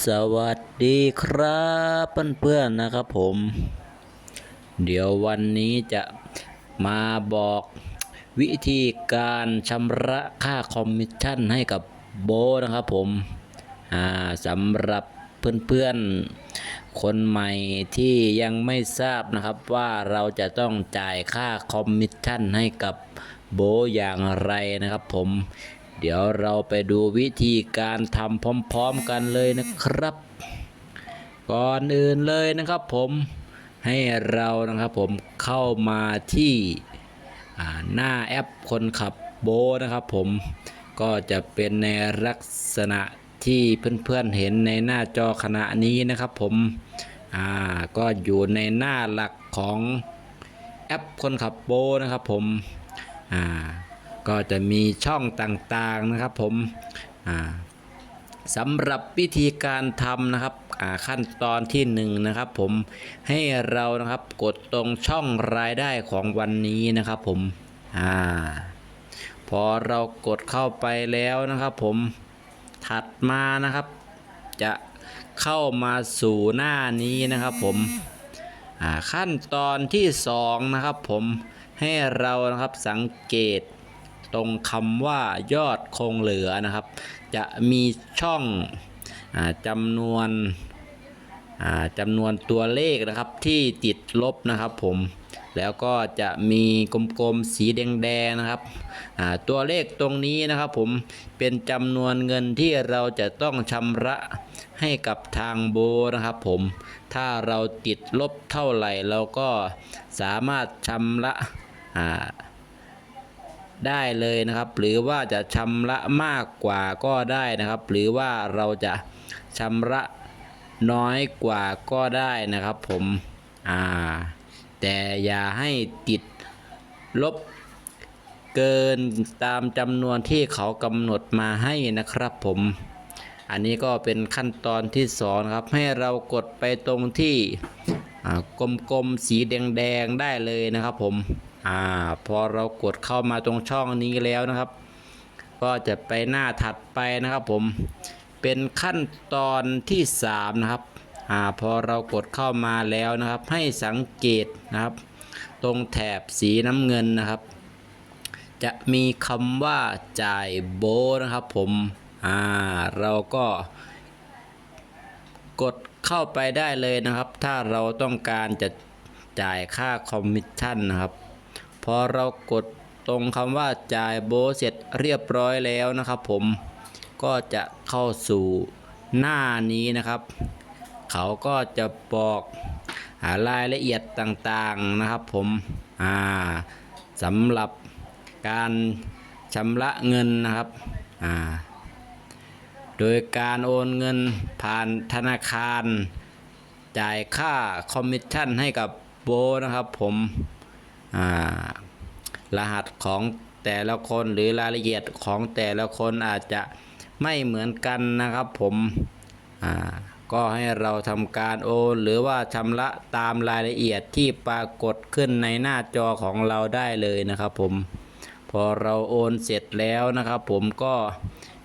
สวัสดีครับเพื่อนๆนะครับผม เดี๋ยววันนี้จะมาบอกวิธีการชำระค่าคอมมิชชั่นให้กับโบนะครับผมอ่าสำหรับเพื่อนๆ คนใหม่ที่ยังไม่ทราบนะครับว่าเราจะต้องจ่ายค่าคอมมิชชั่นให้กับโบอย่างไรนะครับผม เดี๋ยวเราไปดูวิธีการทำพร้อมๆกันเลยนะครับ ก่อนอื่นเลยนะครับผมให้เรานะครับผมเข้ามาที่หน้าแอปคนขับโบนะครับผมก็จะเป็นในลักษณะที่เพื่อนๆเห็นในหน้าจอขณะนี้นะครับผมอ่าก็อยู่ในหน้าหลักของแอปคนขับโบนะครับผมอ่า ก็จะมีช่องต่างๆนะครับผมสำหรับวิธีการทำนะครับขั้นตอนที่1นงนะครับผมให้เรานะครับกดตรงช่องรายได้ของวันนี้นะครับผมอพอเรากดเข้าไปแล้วนะครับผมถัดมานะครับ จะเข้ามาสู่หน้านี้นะครับผมขั้นตอนที่2นะครับผมให้เรานะครับสังเกต ตรงคำว่ายอดคงเหลือนะครับ จะมีช่องอจำนวนอ่าจำนวนตัวเลขนะครับที่ติดลบนะครับผมแล้วก็จะมีกลมๆสีแดงๆนะครับ ตัวเลขตรงนี้นะครับผมเป็นจำนวนเงินที่เราจะต้องชำระให้กับทางโบนะครับผมถ้าเราติดลบเท่าไหร่เราก็สามารถชำระ ได้เลยนะครับ หรือว่าจะชำระมากกว่าก็ได้นะครับ หรือว่าเราจะชำระน้อยกว่าก็ได้นะครับ ผมอ่าแต่อย่าให้ติดลบเกินตามจำนวนที่เขากำหนดมาให้นะครับผม อันนี้ก็เป็นขั้นตอนที่สองนครับ ให้เรากดไปตรงที่อ่ากลมๆสีแดงๆได้เลยนะครับผม อ่าพอเรากดเข้ามาตรงช่องนี้แล้วนะครับ ก็จะไปหน้าถัดไปนะครับผมเป็นขั้นตอนที่3นะครับอ่าพอเรากดเข้ามาแล้วนะครับ ให้สังเกตนะครับ ตรงแถบสีน้ำเงินนะครับ จะมีคำว่าจ่ายโบนะครับผมอ่าเราก็กดเข้าไปได้เลยนะครับ ถ้าเราต้องการจะจ่ายค่าคอมมิชชั่นนะครับ พอเรากดตรงคำว่าจ่ายโบเสร็จเรียบร้อยแล้วนะครับ ผมก็จะเข้าสู่หน้านี้นะครับ เขาก็จะบอกหารายละเอียดต่างๆนะครับ ผมสำหรับการชำระเงินนะครับโดยการโอนเงินผ่านธนาคาร จ่ายค่าคอมมิชชั่นให้กับโบนะครับ ผม รหัสของแต่ละคนหรือรายละเอียดของแต่ละคนอาจจะไม่เหมือนกันนะครับผมก็ให้เราทำการโอนหรือว่าชำระตามรายละเอียดที่ปรากฏขึ้นในหน้าจอของเราได้เลยนะครับผม พอเราโอนเสร็จแล้วนะครับผมก็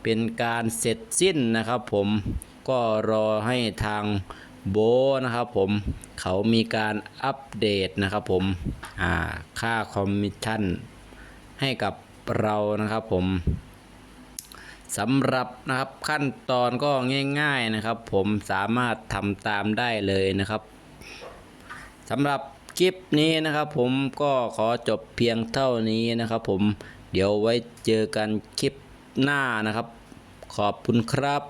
เป็นการเสร็จสิ้นนะครับผมก็รอให้ทาง โบนะครับผมเขามีการอัปเดตนะครับผมค่าคอมมิชชั่นให้กับเรานะครับผมสำหรับนะครับขั้นตอนก็ง่ายๆนะครับ ผมสามารถทำตามได้เลยนะครับสำหรับคลิปนี้นะครับผมก็ขอจบเพียงเท่านี้นะครับ ผมเดี๋ยวไว้เจอกันคลิปหน้านะครับ ขอบคุณครับ